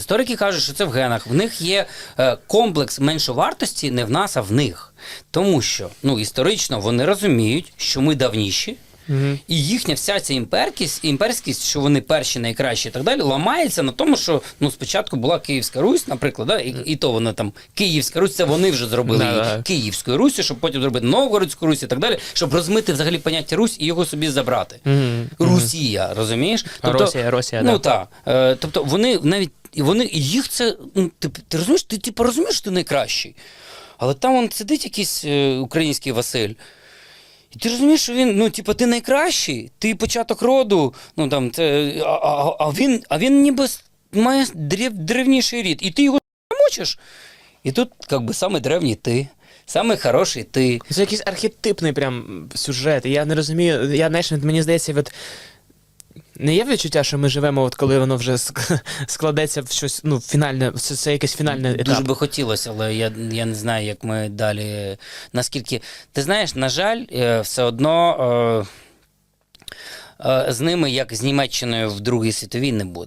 Історики кажуть, що це в генах. В них є е, комплекс меншовартості не в нас, а в них. Тому що ну, історично вони розуміють, що ми давніші. І їхня вся ця імперкість, імперськість, що вони перші, найкращі і так далі, ламається на тому, що ну спочатку була Київська Русь, наприклад, да, і, і то вона там Київська Русь, це вони вже зробили її. Київською Руссю, щоб потім зробити Новгородську Русь і так далі, щоб розмити взагалі поняття Русь і його собі забрати. Мгм. Русія, розумієш? Росія, Росія, ну да. так. Е, тобто вони навіть і вони і їх це. Ну, ти, ти розумієш, ти типу розумієш, що ти найкращий. Але там он сидить якийсь е, український Василь. І ти розумієш, що він, ну, типу, ти найкращий, ти початок роду, ну там, це, а, а, а, він, а він ніби має древ, древніший рід, і ти його мочиш. І тут, як би, саме древній ти, саме хороший ти. Це якийсь архетипний прям сюжет. Я не розумію. Я знаєш, мені здається, от не є відчуття, що ми живемо, от коли воно вже складеться в щось, ну, фінальне, це, це якесь фінальне етап. Дуже би хотілося, але я, я не знаю, як ми далі. Наскільки. Ти знаєш, на жаль, е, все одно е, е, з ними, як з Німеччиною в Другій світовій, не буде.